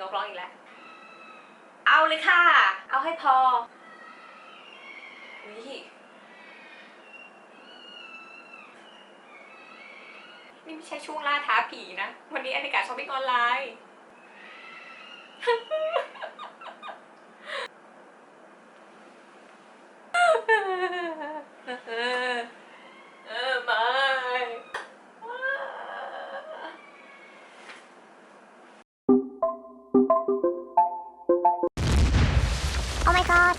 นกร้องอีกแล้ว เอาเลยค่ะ เอาให้พอนี่นี่ไม่ใช่ช่วงล่าท้าผีนะ วันนี้อนิกาช้อปปิ้งออนไลน์ god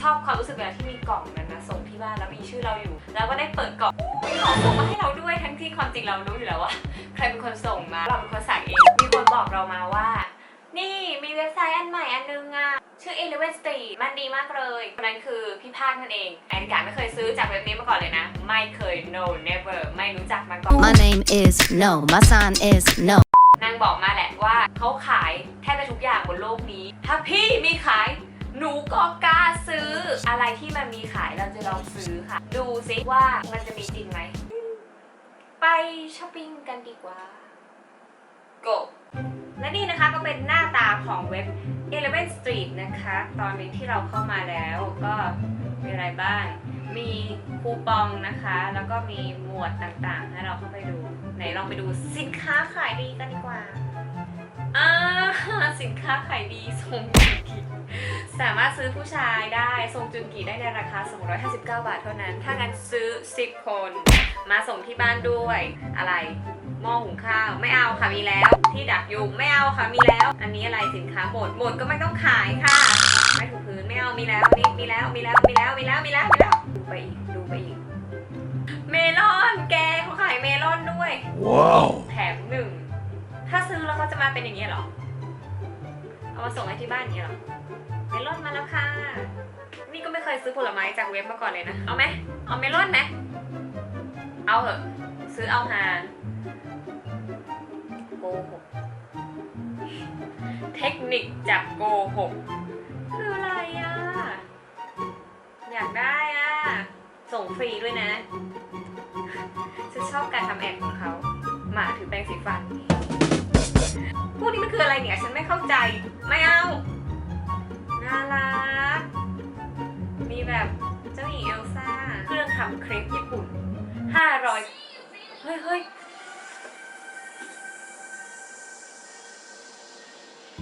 ชอบความรู้สึกเวลาที่มีกล่องนั้นนะส่งที่บ้านแล้วมีชื่อเราอยู่ แล้วก็ได้เปิดกล่องมีของส่งมาให้เราด้วยทั้งที่ความจริงเรารู้อยู่แล้วว่า ใครเป็นคนส่งมาเราเป็นคนสั่งเองมีคนบอกเรามาว่า นี่มีเว็บไซต์อันใหม่อันนึงอะชื่อ Eleven Street มันดีมากเลยคนนั้นคือพี่ภาคนั่นเองแอนการไม่เคยซื้อจากเว็บนี้มาก่อนเลยนะ ไม่เคย no never ไม่รู้จักมาก่อน My name is no. My sign is no. นางบอกมาแหละว่าเขาขายแทบจะทุกอย่างบนโลกนี้ ถ้าพี่มีขาย หนูก็กล้าซื้อ อะไรที่มันมีขายเราจะลองซื้อค่ะ ดูซิว่ามันจะมีจริงไหม ไปช้อปปิ้งกันดีกว่า go และนี่นะคะก็เป็นหน้าตาของเว็บ Eleven Street นะคะ ตอนนี้ที่เราเข้ามาแล้วก็มีอะไรบ้าง มีคูปองนะคะ แล้วก็มีหมวดต่างๆ ให้เราเข้าไปดู ไหนลองไปดูสินค้าขายดีกันดีกว่า อ่าสินค้าขายดีทรงจุงกิ สามารถซื้อผู้ชายได้ทรงจุงกิได้ในราคา 259 บาทเท่านั้น ถ้างั้นซื้อ 10 คน มาส่งที่บ้านด้วย อะไร หม้อหุงข้าวไม่เอาค่ะมีแล้ว ที่ดักยุงไม่เอาค่ะมีแล้ว อันนี้อะไรสินค้าหมดหมดก็ไม่ต้องขายค่ะ ไม่ถูกพื้นไม่เอามีแล้วนี่มีแล้วมีแล้วมีแล้วมีแล้วมีแล้วมีแล้วดูไปอีกดูไปอีก เมลอนแกเขาขายเมลอนด้วย Wow. แถ จะมาเป็นอย่างนี้เหรอ เอามาส่งให้ที่บ้านอย่างนี้เหรอเมลอนมาแล้วค่ะ นี่ก็ไม่เคยซื้อผลไม้จากเว็บมาก่อนเลยนะ เอาไหมเอาเมลอนไหมเอาเหอะซื้อเอาหาโกหก เทคนิคจากโกหกคืออะไรอะ อยากได้อะ ส่งฟรีด้วยนะ ฉันชอบการทำแอดของเขา หมาถือแปรงสีฟัน พวกนี้มันคืออะไรเนี่ย ฉันไม่เข้าใจ ไม่เอา น่ารัก มีแบบเจ้าหญิงเอลซ่า เครื่องทำเครปญี่ปุ่น500เฮ้ยเฮ้ย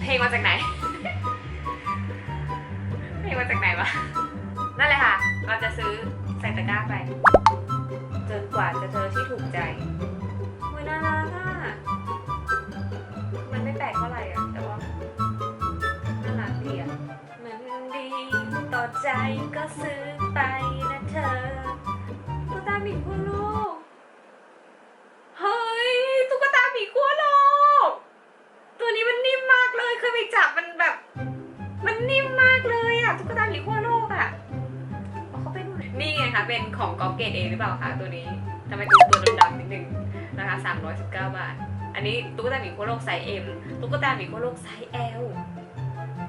เพลงมาจากไหน เพลงมาจากไหนวะ นั่นเลยค่ะ เราจะซื้อใส่ตะกร้าไป จนกว่าจะเจอที่ถูกใจอุ้ยน่ารักอะ ใจก็ซื้อไปนะเธอตุ๊กตาหมีขั้วโลก เฮ้ยตุ๊กตาหมีขั้วโลก ตัวนี้มันนิ่มมากเลยเคยไปจับมันแบบ มันนิ่มมากเลยอะตุ๊กตาหมีขั้วโลกอะเอาเขาไปดูหน่อยนี่ไงคะเป็นของกอเกตเองหรือเปล่าคะตัวนี้ทำไมตัวตัวดำๆนิดนึงนะคะ319 บาท อันนี้ตุ๊กตาหมีโคโลกไซส์ M ตุ๊กตาหมีโคโลกไซส์ L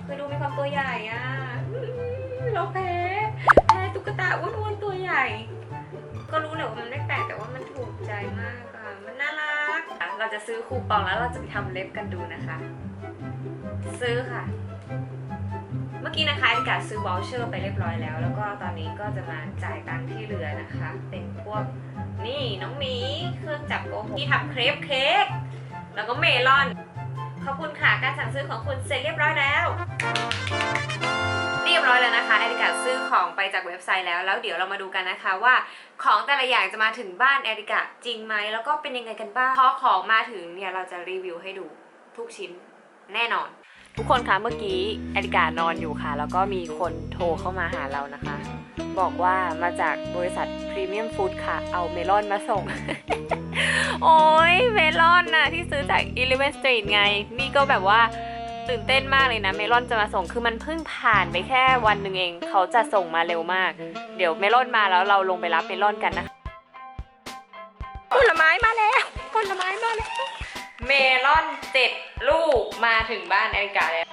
เคยดูมีความตัวใหญ่อะอื้อ เราแพ้แพ้ตุ๊กตาอ้วนๆตัวใหญ่ ก็รู้แหละว่ามันไม่แปลกแต่ว่ามันถูกใจมากอะมันน่ารักเราจะซื้อคูปองแล้วเราจะไปทำเล็บกันดูนะคะ ซื้อค่ะ เมื่อกี้นะคะอิกาซื้อวอลเชอร์ไปเรียบร้อยแล้ว แล้วก็ตอนนี้ก็จะมาจ่ายตังค์ที่เรือนะคะ เป็นพวกนี่น้องหมีเครื่องจับโกหกที่ทำเครปเค้กแล้วก็เมลอนขอบคุณค่ะการสั่งซื้อของคุณเสร็จเรียบร้อยแล้ว แล้วนะคะแอริกาซื้อของไปจากเว็บไซต์แล้วแล้วเดี๋ยวเรามาดูกันนะคะว่าของแต่ละอย่างจะมาถึงบ้านแอริกาจริงไหมแล้วก็เป็นยังไงกันบ้างพอของมาถึงเนี่ยเราจะรีวิวให้ดูทุกชิ้นแน่นอน ทุกคนคะเมื่อกี้แอริกานอนอยู่ค่ะ แล้วก็มีคนโทรเข้ามาหาเรานะคะ บอกว่ามาจากบริษัทพรีเมียมฟู้ดค่ะ เอาเมลอนมาส่ง โอ้ยเมลอนน่ะที่ซื้อจาก Eleven Street ไง นี่ก็แบบว่า ตื่นเต้นมากเลยนะ เมลอนจะมาส่งคือมันเพิ่งผ่านไปแค่วันหนึ่งเอง เขาจะส่งมาเร็วมาก เดี๋ยวเมลอนมาแล้วเราลงไปรับเมลอนกันนะคะผลไม้มาแล้วผลไม้มาแล้วเมลอนเจ็ดลูกมาถึงบ้านแอริกาแล้ว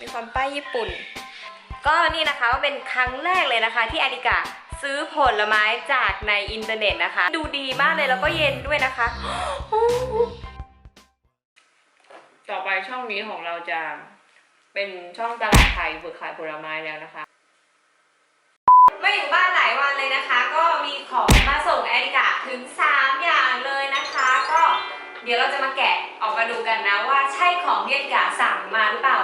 มีความป้ายญี่ปุ่น ก็นี่นะคะก็เป็นครั้งแรกเลยนะคะ ที่แอริกาซื้อผลไม้จากในอินเทอร์เน็ตนะคะ ดูดีมากเลยแล้วก็เย็นด้วยนะคะต่อไป ช่องนี้ของเราจะเป็นช่องตลาดไทยเปิดขายผลไม้แล้วนะคะมาอยู่บ้านหลายวันเลยนะคะ ก็มีของมาส่งแอริกาถึง 3 อย่างเลยนะคะ ก็เดี๋ยวเราจะมาแกะออกมาดูกันนะว่าใช่ของที่แอริกาสั่งมาหรือเปล่า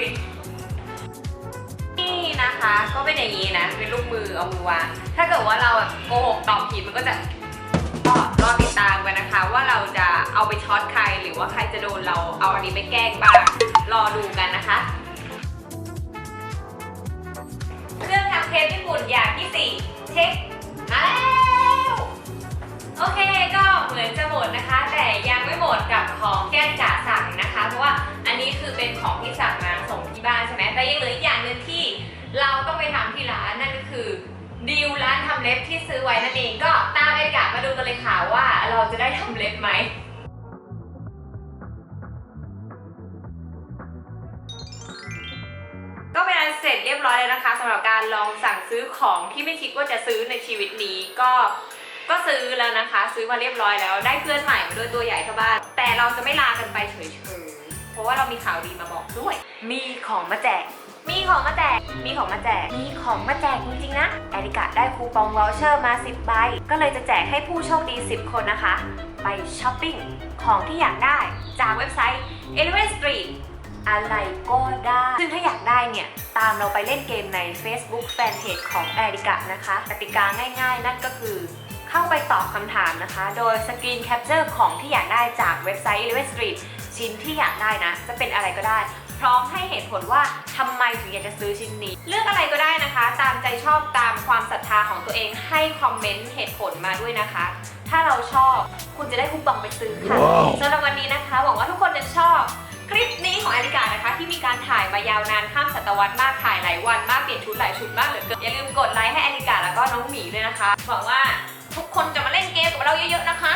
ดิ นี่นะคะก็เป็นอย่างนี้นะ เป็นลูกมือเอามือวาง ถ้าเกิดว่าเราแบบโกหกตอบผิดมันก็จะก็รอติดตามกันนะคะ ว่าเราจะเอาไปช็อตใครหรือว่าใครจะโดนเราเอาอันนี้ไปแกล้งบ้าง รอดูกันนะคะ เครื่องทำเค้กญี่ปุ่นอย่างที่ 4 เช็คมาแล้วโอเคก็เหมือนจะหมดนะคะ แต่ยังไม่หมดกับของแก้มจ๋า เล็บที่ซื้อไว้นั่นเองก็ตามเอกามาดูกันเลยค่ะว่าเราจะได้ทำเล็บไหมก็เป็นอันเสร็จเรียบร้อยแล้วนะคะสำหรับการลองสั่งซื้อของที่ไม่คิดว่าจะซื้อในชีวิตนี้ก็ก็ซื้อแล้วนะคะ ซื้อมาเรียบร้อยแล้ว ได้เพื่อนใหม่มาด้วยตัวใหญ่เท่าบ้าน แต่เราจะไม่ลากันไปเฉยๆเพราะว่าเรามีข่าวดีมาบอกด้วย มีของมาแจก มีของมาแจก มีของมาแจก มีของมาแจกจริงๆนะ แอริกะได้คูปองวอลเชอร์มา 10 ใบ ก็เลยจะแจกให้ผู้โชคดี 10 คนนะคะ ไปช้อปปิ้งของที่อยากได้จากเว็บไซต์ e l e v e n Street อะไรก็ได้ ซึ่งถ้าอยากได้เนี่ย ตามเราไปเล่นเกมใน Facebook Fanpage ของแอริกะนะคะกติกาง่ายๆ นั่นก็คือเข้าไปตอบคำถามนะคะ โดยสกรีนแคปเจอร์ของที่อยากได้จากเว็บไซต์ Eleven Street ชิ้นที่อยากได้นะ จะเป็นอะไรก็ได้ พร้อมให้เหตุผลว่าทำไมถึงอยากจะซื้อชิ้นนี้ เลือกอะไรก็ได้นะคะ ตามใจชอบตามความศรัทธาของตัวเองให้คอมเมนต์เหตุผลมาด้วยนะคะ ถ้าเราชอบคุณจะได้คูปองไปซื้อค่ะว้าวสำหรับวันนี้นะคะ หวังว่าทุกคนจะชอบคลิปนี้ของแอริกานะคะ ที่มีการถ่ายมายาวนานข้ามศตวรรษมากถ่ายหลายวันมากเปลี่ยนชุดหลายชุดมากเหลือเกินอย่าลืมกดไลค์ให้แอริกาแล้วก็น้องหมีด้วยนะคะหวังว่าทุกคนจะมาเล่นเกมกับเราเยอะๆนะคะ